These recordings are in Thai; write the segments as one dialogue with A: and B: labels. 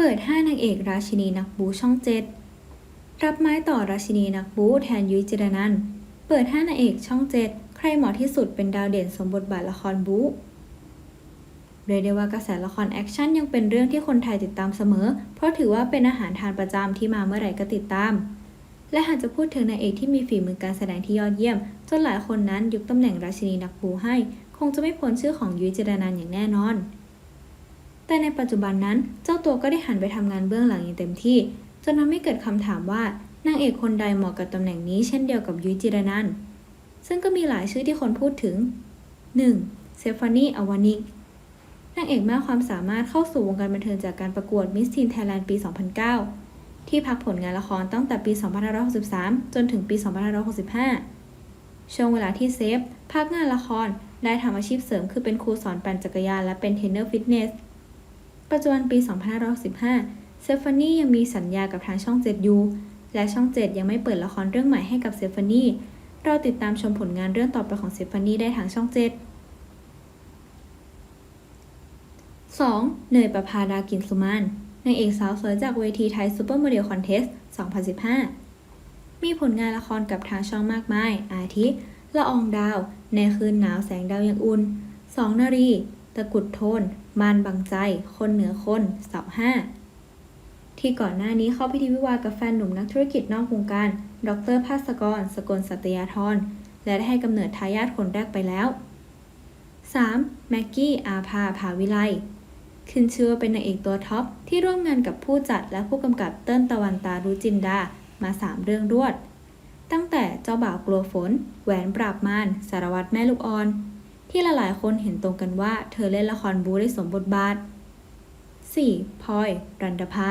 A: เปิด 5 นางเอกราชินีนักบูช่องเจ็ดรับไม้ต่อราชินีนักบูแทนยุ้ยจิรนันเปิด 5 นางเอกช่องเจ็ดใครเหมาะที่สุดเป็นดาวเด่นสมบทบาทละครบูเรียกได้ว่ากระแสละครแอคชั่นยังเป็นเรื่องที่คนไทยติดตามเสมอ เพราะถือว่าเป็นอาหารทานประจำที่มาเมื่อไหร่ก็ติดตาม และหากจะพูดถึงนางเอกที่มีฝีมือการแสดงที่ยอดเยี่ยม จนหลายคนนั้นยกตำแหน่งราชินีนักบูให้ คงจะไม่พ้นชื่อของยุ้ยจิรนันอย่างแน่นอน แต่ในปัจจุบันนั้นเจ้าตัวก็ได้หันไปทำงานเบื้องหลังอย่างเต็มที่จนทำให้เกิดคำถามว่านางเอกคนใดเหมาะกับตำแหน่งนี้เช่นเดียวกับยุ้ยจิรนันท์ซึ่งก็มีหลายชื่อที่คนพูดถึง 1. เซฟานีอวานิกนางเอกมากความสามารถเข้าสู่วงการบันเทิงจากการประกวดมิสทีนไทยแลนด์ปี 2009 ที่พักผลงานละครตั้งแต่ปี 2563 จนถึงปี 2565 ช่วงเวลาที่เซฟพักงานละครได้ทำอาชีพเสริมคือเป็นครูสอนปั่นจักรยานและเป็นเทรนเนอร์ฟิตเนส ปัจจุบันปี 2515เซฟานี่ยังมีสัญญากับทางช่อง 7 อยู่ และช่อง 7 ยังไม่เปิดละครเรื่องใหม่ให้กับเซฟานี่เราติดตามชมผลงานเรื่องต่อไปของเซฟานี่ได้ทางช่อง 7 2. เนยประภาดากินสุมานนางเอกสาวสวยจากเวทีไทยซูเปอร์โมเดลคอนเทสต์ 2015 มีผลงานละครกับทางช่องมากมาย อาทิ ละอองดาว ในคืนหนาวแสงดาวยังอุ่น สองนารี ตะกุดโทน มานบังใจ คนเหนือคนเสาห้า ที่ก่อนหน้านี้เข้าพิธีวิวากับแฟนหนุ่มนักธุรกิจนอกวงการ ดรภาสกร สกลสัตยาธร และได้ให้กำเนิดทายาทคนแรกไปแล้ว 3. แม็กกี้ อาภา ภาวิไล ขึ้นชื่อว่าเป็นนางเอกตัวท็อป ที่ร่วมงานกับผู้จัดและผู้กำกับเติ้ลตะวันตารุจินดา มา 3 เรื่องรวด ตั้งแต่เจ้าบ่าวกลัวฝน แหวนปราบมารสารวัตรแม่ลูกอ่อน ที่หลายๆ คนเห็นตรงกันว่าเธอเล่นละครบูได้สมบทบาท 4. พลอย รันดภา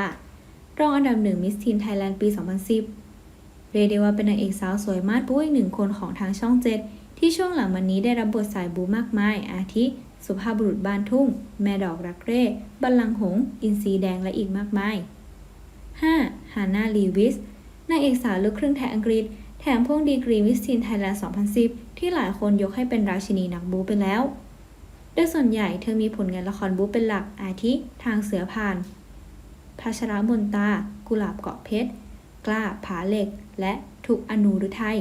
A: รองอันดับหนึ่งมิสทีนไทยแลนด์ปี 2010 เรียกได้ว่าเป็นนางเอกสาวสวยมาดบูอีกหนึ่งคนของทางช่องเจ็ดที่ช่วงหลังมานี้ได้รับบทสายบูมากมาย อาทิ สุภาพบุรุษบ้านทุ่ง แม่ดอกรักเร่ บัลลังก์หงส์อินทรีแดงและอีกมากมาย 5. ฮาน่าลีวิสนางเอกสาวลูกครึ่งไทยอังกฤษ ถมพ่วงดีกรีมิสทีนไทยแลนด์ 2010 ที่หลายคนยกให้เป็นราชินีนักบูไปแล้ว โดยส่วนใหญ่เธอมีผลงานละครบูเป็นหลัก อาทิ ทางเสือผ่านพัชรบนตา กุหลาบเกาะเพชร กล้าผาเหล็ก และทุกอนูหรือไทย